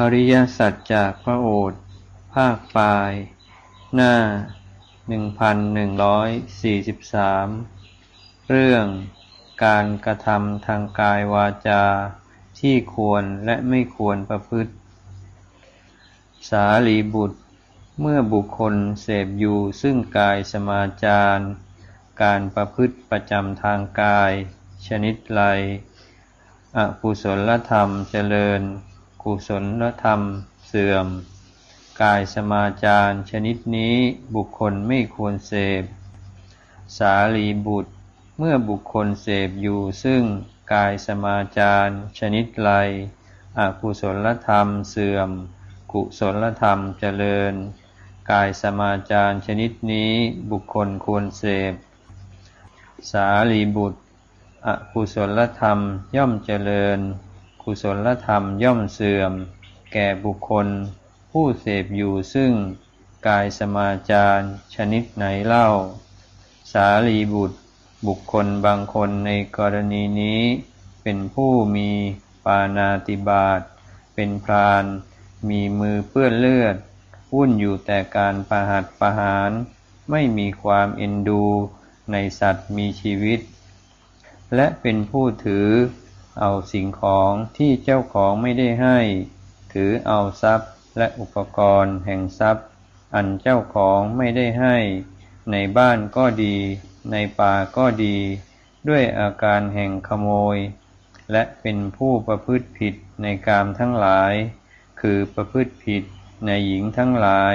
อริยสัจจากพระโอษฐ์ภาคปลาย หน้า 1143 เรื่องการกระทำทางกายวาจาที่ควรและไม่ควรประพฤติ สาลีบุตร เมื่อบุคคลเสพอยู่ซึ่งกายสมาจารการประพฤติประจำทางกาย ชนิดไรอกุศลธรรมเจริญ กุศลธรรมเสื่อม กายสมาจารชนิดนี้บุคคลไม่ควรเสพ สาลีบุตรเมื่อบุคคลเสพอยู่ซึ่งกายสมาจารชนิดไรอกุศลธรรมเสื่อม กุศลธรรมเจริญ กายสมาจารชนิดนี้บุคคลควรเสพ สาลีบุตรอกุศลธรรมย่อมเจริญ กุศลธรรมย่อมเสื่อม แก่บุคคล ผู้เสพอยู่ซึ่งกายสมาจารชนิดไหนเล่า สาลีบุตร บุคคลบางคนในกรณีนี้ เป็นผู้มีปานาติบาตเป็นพราน มีมือเปื้อนเลือด วุ่นอยู่แต่การประหัตประหาร ไม่มีความเอ็นดูในสัตว์มีชีวิต และเป็นผู้ถือ เอาสิ่งของที่เจ้าของไม่ได้ให้ ถือเอาทรัพย์และอุปกรณ์แห่งทรัพย์ อันเจ้าของไม่ได้ให้ ในบ้านก็ดี ในป่าก็ดี ด้วยอาการแห่งขโมย และเป็นผู้ประพฤติผิดในกามทั้งหลาย คือประพฤติผิดในหญิงทั้งหลาย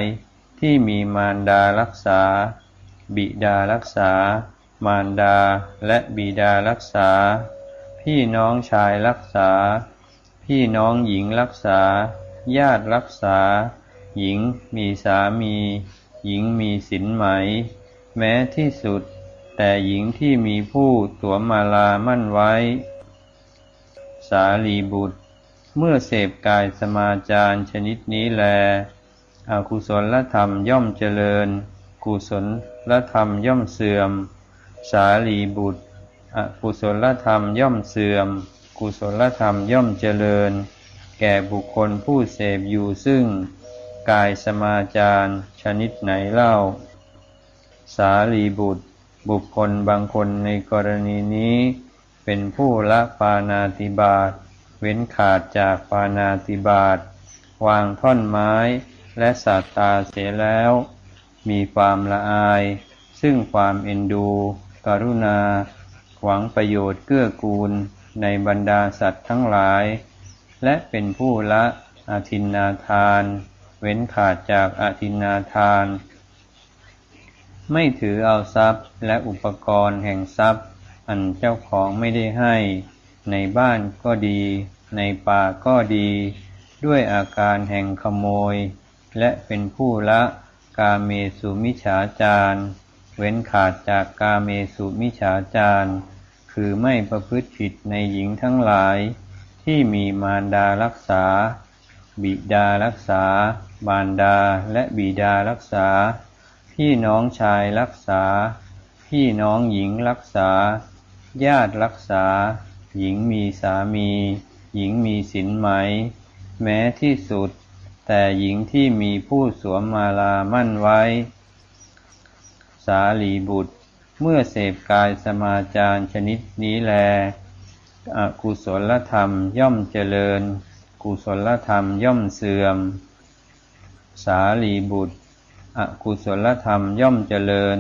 ที่มีมารดารักษา บิดารักษา มารดาและบิดารักษา พี่น้องชายรักษา พี่น้องหญิงรักษา ญาติรักษา หญิงมีสามี หญิงมีสินไหม แม้ที่สุด แต่หญิงที่มีผู้ตัวมาลามั่นไว้ สาลีบุตร เมื่อเสพกายสมาจารชนิดนี้แล อกุศลธรรมย่อมเจริญ กุศลธรรมย่อมเสื่อม สาลีบุตร อกุศลธรรมย่อมเสื่อม กุศลธรรมย่อมเจริญ แก่บุคคลผู้เสพอยู่ซึ่ง กายสมาจารชนิดไหนเล่า สาลีบุตร บุคคลบางคนในกรณีนี้ เป็นผู้ละปานาติบาตเว้นขาดจากปานาติบาตวางท่อนไม้และสาตาเสียแล้ว มีความละอาย ซึ่งความเอ็นดู กรุณา หวังประโยชน์เกื้อกูลในบรรดาสัตว์ทั้งหลาย และเป็นผู้ละอาทินนาทาน เว้นขาดจากอาทินนาทาน ไม่ถือเอาทรัพย์และอุปกรณ์แห่งทรัพย์ อันเจ้าของไม่ได้ให้ ในบ้านก็ดี ในป่าก็ดี ด้วยอาการแห่งขโมย และเป็นผู้ละกาเมสุมิฉาจาร เว้นขาดจากกาเมสุมิฉาจารคือไม่ประพฤติผิดในหญิงทั้งหลาย ที่มีมารดารักษา บิดารักษา บารดาและบิดารักษา พี่น้องชายรักษา พี่น้องหญิงรักษา ญาติรักษา หญิงมีสามี หญิงมีสินไหม แม้ที่สุด แต่หญิงที่มีผู้สวมมาลามั่นไว้าลีบุตร เมื่อเสพกายสมาจารชนิดนี้แล อกุศลธรรมย่อมเจริญ กุศลธรรมย่อมเสื่อม สาลีบุตร อกุศลธรรมย่อมเจริญ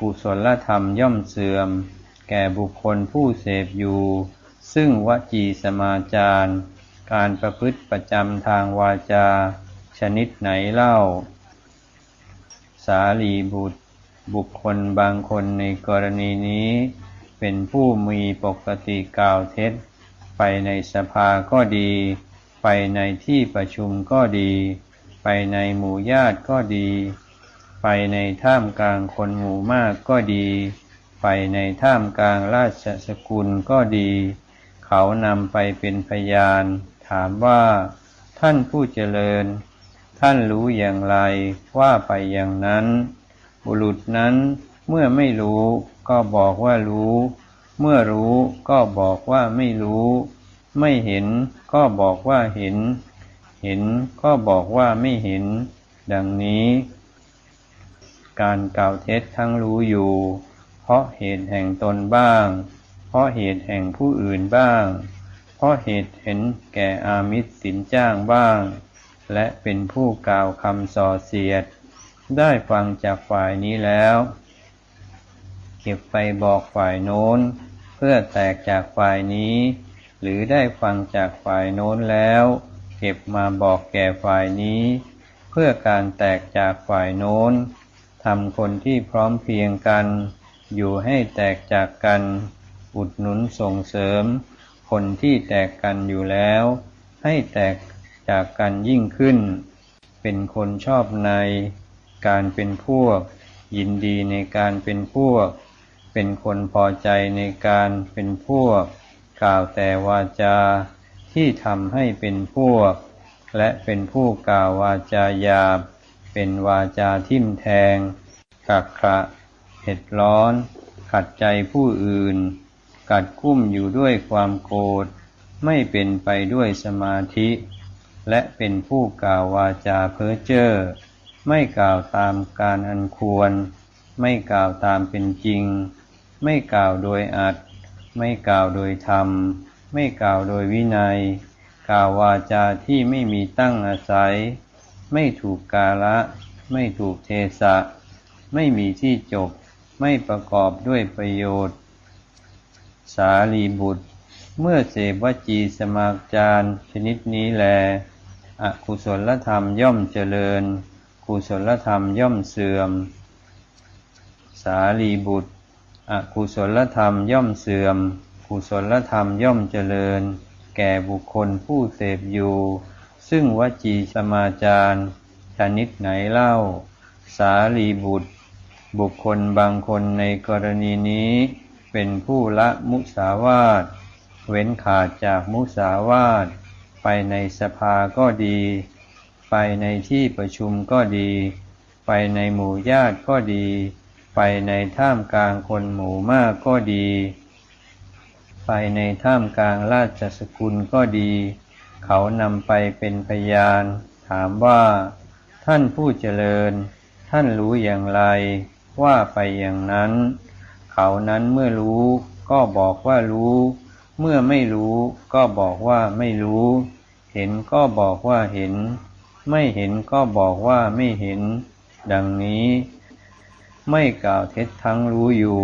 กุศลธรรมย่อมเสื่อม แก่บุคคลผู้เสพอยู่ ซึ่งวจีสมาจารการประพฤติประจำทางวาจา ชนิดไหนเล่า สาลีบุตร บุคคลบางคนในกรณีนี้ เป็นผู้มีปกติกล่าวเท็จ ไปในสภาก็ดี ไปในที่ประชุมก็ดี ไปในหมู่ญาติก็ดี ไปในท่ามกลางคนหมู่มากก็ดี ไปในท่ามกลางราชสกุลก็ดี เขานำไปเป็นพยาน ถามว่า ท่านผู้เจริญ ท่านรู้อย่างไรว่าไปอย่างนั้น บุรุษนั้นเมื่อไม่รู้ก็บอกว่ารู้ เมื่อรู้ก็บอกว่าไม่รู้ ไม่เห็นก็บอกว่าเห็น เห็นก็บอกว่าไม่เห็น ดังนี้ การกล่าวเท็จทั้งรู้อยู่ เพราะเหตุแห่งตนบ้าง เพราะเหตุแห่งผู้อื่นบ้าง เพราะเหตุเห็นแก่อามิตรสินจ้างบ้าง และเป็นผู้กล่าวคำส่อเสียด ได้ฟังจากฝ่ายนี้แล้ว เก็บไปบอกฝ่ายโน้น เพื่อแตกจากฝ่ายนี้ หรือได้ฟังจากฝ่ายโน้นแล้ว เก็บมาบอกแก่ฝ่ายนี้ เพื่อการแตกจากฝ่ายโน้นทำคนที่พร้อมเพียงกัน อยู่ให้แตกจากกัน อุดหนุนส่งเสริม คนที่แตกกันอยู่แล้ว ให้แตกจากกันยิ่งขึ้น เป็นคนชอบใน การเป็นพวก ยินดีในการเป็นพวก เป็นคนพอใจในการเป็นพวก กล่าวแต่วาจาที่ทำให้เป็นพวก และเป็นผู้กล่าววาจาหยาบ เป็นวาจาทิ่มแทงกักขระเผ็ดร้อน ขัดใจผู้อื่น กัดกุ้มอยู่ด้วยความโกรธ ไม่เป็นไปด้วยสมาธิ และเป็นผู้กล่าววาจาเพ้อเจ้อ ไม่กล่าวตามการอันควร ไม่กล่าวตามเป็นจริง ไม่กล่าวโดยอัด ไม่กล่าวโดยธรรม ไม่กล่าวโดยวินัย กล่าววาจาที่ไม่มีตั้งอาศัย ไม่ถูกกาละ ไม่ถูกเทศะไม่มีที่จบ ไม่ประกอบด้วยประโยชน์ สาลีบุตร เมื่อเสพวจีสมาจารชนิดนี้แล อกุศลธรรมย่อมเจริญ กุศลธรรมย่อมเสื่อม สาลีบุตร อกุศลธรรมย่อมเสื่อม กุศลธรรมย่อมเจริญ แก่บุคคลผู้เสพอยู่ ซึ่งวจีสมาจารชนิดไหนเล่า สาลีบุตร บุคคลบางคนในกรณีนี้ เป็นผู้ละมุสาวาทเว้นขาดจากมุสาวาทไปในสภาก็ดี ไปในที่ประชุมก็ดี ไปในหมู่ญาติก็ดี ไปในท่ามกลางคนหมู่มากก็ดี ไปในท่ามกลางราชสกุลก็ดี เขานำไปเป็นพยาน ถามว่า ท่านผู้เจริญ ท่านรู้อย่างไร ว่าไปอย่างนั้น เขานั้นเมื่อรู้ก็บอกว่ารู้ เมื่อไม่รู้ก็บอกว่าไม่รู้ เห็นก็บอกว่าเห็น ไม่เห็นก็บอกว่าไม่เห็น ดังนี้ ไม่กล่าวเท็จทั้งรู้อยู่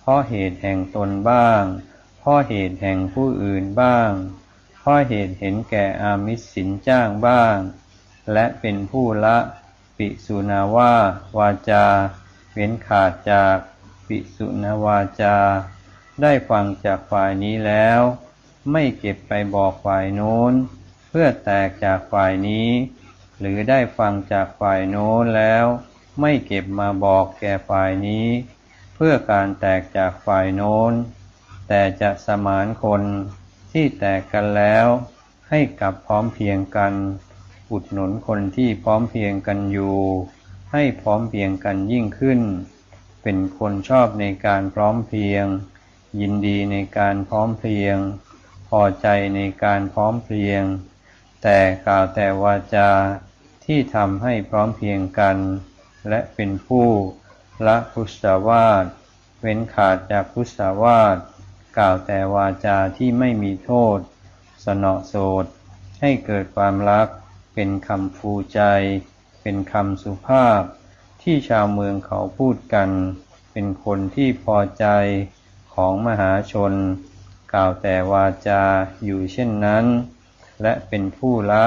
เพราะเหตุแห่งตนบ้าง เพราะเหตุแห่งผู้อื่นบ้าง เพราะเหตุเห็นแก่อามิสสินจ้างบ้าง และเป็นผู้ละปิสุนาวาวาจา เว้นขาดจากปิสุนาวาจา ได้ฟังจากฝ่ายนี้แล้ว ไม่เก็บไปบอกฝ่ายโน้น เพื่อแตกจากฝ่ายนี้ หรือได้ฟังจากฝ่ายโน้นแล้ว ไม่เก็บมาบอกแก่ฝ่ายนี้ เพื่อการแตกจากฝ่ายโน้น แต่จะสมานคนที่แตกกันแล้ว ให้กลับพร้อมเพียงกัน อุดหนุนคนที่พร้อมเพียงกันอยู่ ให้พร้อมเพียงกันยิ่งขึ้น เป็นคนชอบในการพร้อมเพียง ยินดีในการพร้อมเพียง พอใจในการพร้อมเพรียง แต่กล่าวแต่วาจา ที่ทำให้พร้อมเพียงกัน และเป็นผู้ละพุทธวาสเว้นขาดจากพุทธวาสกล่าวแต่วาจาที่ไม่มีโทษ สนอโสดให้เกิดความรัก เป็นคำฟูใจ เป็นคำสุภาพ ที่ชาวเมืองเขาพูดกัน เป็นคนที่พอใจของมหาชน กล่าวแต่วาจาอยู่เช่นนั้น และเป็นผู้ละ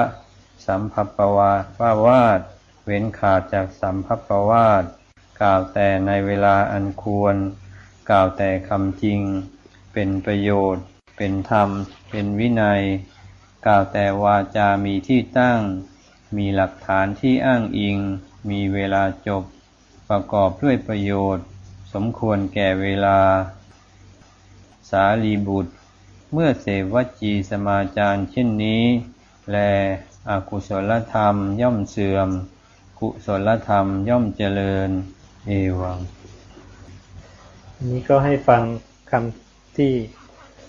สัมภปวาปาวาดเว้นขาดจากสัมภปวาดกล่าวแต่ในเวลาอันควร กล่าวแต่คำจริง เป็นประโยชน์ เป็นธรรม เป็นวินัย กล่าวแต่วาจามีที่ตั้ง มีหลักฐานที่อ้างอิง มีเวลาจบ ประกอบด้วยประโยชน์ สมควรแก่เวลา สาลีบุตร เมื่อเสวจีสมาจารเช่นนี้ แล อกุศลธรรมย่อมเสื่อม กุศลธรรมย่อมเจริญ เอวังอันนี้ก็ให้ฟังคำที่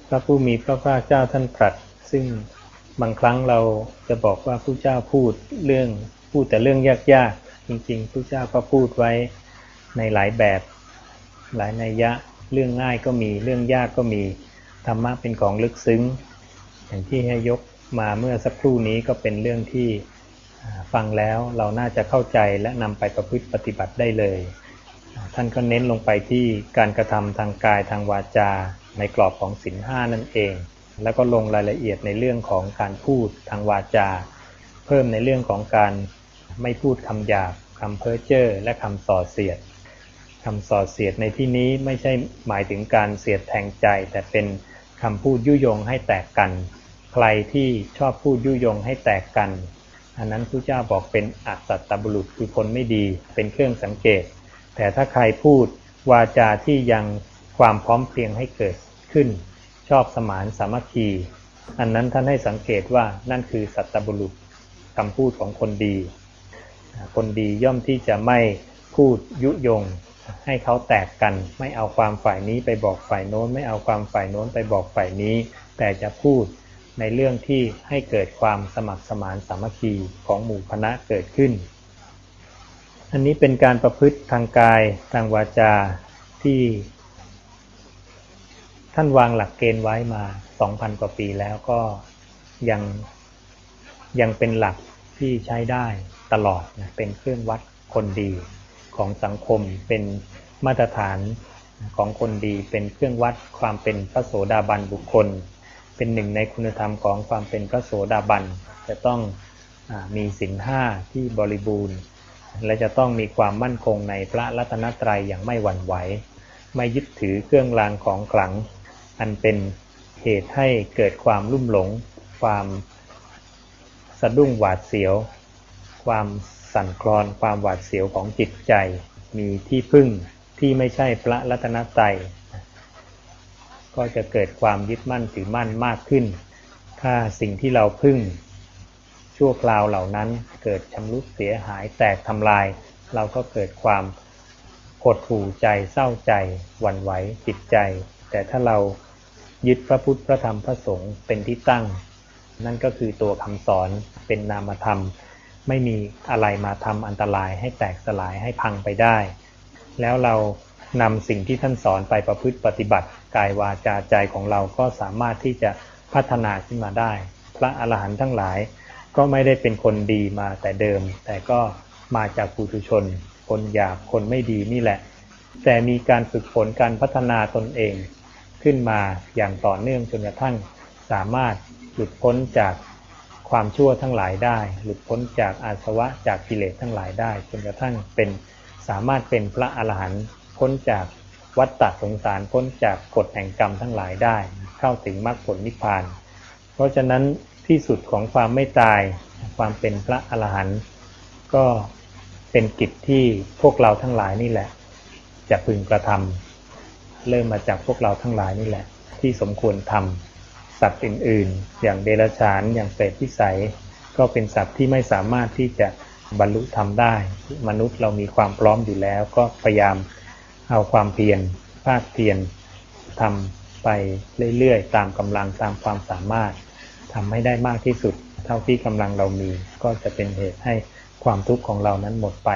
พระผู้มีพระภาคเจ้าท่านตรัส ซึ่งบางครั้งเราจะบอกว่าผู้เจ้าพูดเรื่องพูดแต่เรื่องยากๆ จริงๆผู้เจ้าก็พูดไว้ในหลายแบบ หลายนัยยะเรื่องง่ายก็มีเรื่องยากก็มีธรรมะเป็นของลึกซึ้ง อย่างที่ให้ยก มาเมื่อสักครู่นี้ก็เป็นเรื่องที่ฟังแล้วเราน่าจะเข้าใจและนำไปประพฤติปฏิบัติได้เลย ท่านก็เน้นลงไปที่การกระทำทางกายทางวาจาในกรอบของศีลห้านั่นเอง แล้วก็ลงรายละเอียดในเรื่องของการพูดทางวาจา เพิ่มในเรื่องของการไม่พูดคำหยาบคำเพ้อเจ้อและคำส่อเสียดคำส่อเสียดในที่นี้ไม่ใช่หมายถึงการเสียดแทงใจ แต่เป็นคำพูดยุยงให้แตกกัน ใครที่ชอบพูดยุยงให้แตกกัน อันนั้นพระเจ้าบอกเป็นอัตตบุรุษคือคนไม่ดีเป็นเครื่องสังเกต แต่ถ้าใครพูดวาจาที่ยังความพร้อมเพรียงให้เกิดขึ้น ชอบสมานสามัคคี อันนั้นท่านให้สังเกตว่านั่นคือสัตบุรุษคำพูดของคนดี คนดีย่อมที่จะไม่พูดยุยงให้เขาแตกกัน ไม่เอาความฝ่ายนี้ไปบอกฝ่ายโน้น ไม่เอาความฝ่ายโน้นไปบอกฝ่ายนี้ แต่จะพูด ในเรื่องที่ให้เกิดความสมัครสมานสามัคคีของหมู่คณะเกิดขึ้น อันนี้เป็นการประพฤติทางกายทางวาจาที่ ท่านวางหลักเกณฑ์ไว้มา 2,000 กว่าปีแล้วก็ยังยังเป็นหลักที่ใช้ได้ตลอดนะเป็นเครื่องวัดคนดีของสังคมเป็นมาตรฐานของคนดีเป็นเครื่องวัดความเป็นพระโสดาบันบุคคล เป็นหนึ่งในคุณธรรมของความเป็นพระโสดาบัน จะต้องอมีศีลห้าที่บริบูรณ์ และจะต้องมีความมั่นคงในพระรัตนตรัยอย่างไม่หวั่นไหว ไม่ยึดถือเครื่องรางของขลัง อันเป็นเหตุให้เกิดความลุ่มหลง ความสะดุ้งหวาดเสียว ความสั่นคลอนความหวาดเสียวของจิตใจ มีที่พึ่งที่ไม่ใช่พระรัตนตรัย ก็จะเกิดความยึดมั่นถือมั่นมากขึ้น ถ้าสิ่งที่เราพึ่ง ชั่วคราวเหล่านั้นเกิดชำรุดเสียหายแตกทำลาย เราก็เกิดความหดหู่ใจเศร้าใจหวั่นไหวจิตใจ แต่ถ้าเรายึดพระพุทธพระธรรมพระสงฆ์เป็นที่ตั้ง นั่นก็คือตัวคำสอนเป็นนามธรรม ไม่มีอะไรมาทำอันตรายให้แตกสลายให้พังไปได้ แล้วเรา นำสิ่งที่ท่านสอนไปประพฤติปฏิบัติกายวาจาใจของเราก็สามารถที่จะพัฒนาขึ้นมาได้ พระอรหันต์ทั้งหลาย ก็ไม่ได้เป็นคนดีมาแต่เดิม แต่ก็มาจากปุถุชน คนหยาบคนไม่ดีนี่แหละ แต่มีการฝึกฝนการพัฒนาตนเอง ขึ้นมาอย่างต่อเนื่องจนกระทั่งสามารถหลุดพ้นจากความชั่วทั้งหลายได้ หลุดพ้นจากอาสวะจากกิเลสทั้งหลายได้จนกระทั่งเป็นสามารถเป็นพระอรหันต์ พ้นจากวัฏฏะสงสารพ้นจากกฎแห่งกรรมทั้งหลายได้ เข้าถึงมรรคผลนิพพาน เพราะฉะนั้นที่สุดของความไม่ตายความเป็นพระอรหันต์ก็เป็นกิจที่พวกเราทั้งหลายนี่แหละ จะพึงกระทำเริ่มมาจากพวกเราทั้งหลายนี่แหละ ที่สมควรทำสัตว์อื่นๆ อย่างเดรัจฉานอย่างเปรตพิสัย ก็เป็นสัตว์ที่ไม่สามารถที่จะบรรลุธรรมได้ มนุษย์เรามีความพร้อมอยู่แล้ว ก็พยายาม เอาความเพียรภาคเพียรทำไปเรื่อยๆ ตามกำลังตามความสามารถทำให้ได้มากที่สุด เท่าที่กำลังเรามี ก็จะเป็นเหตุให้ความทุกข์ของเรานั้นหมดไป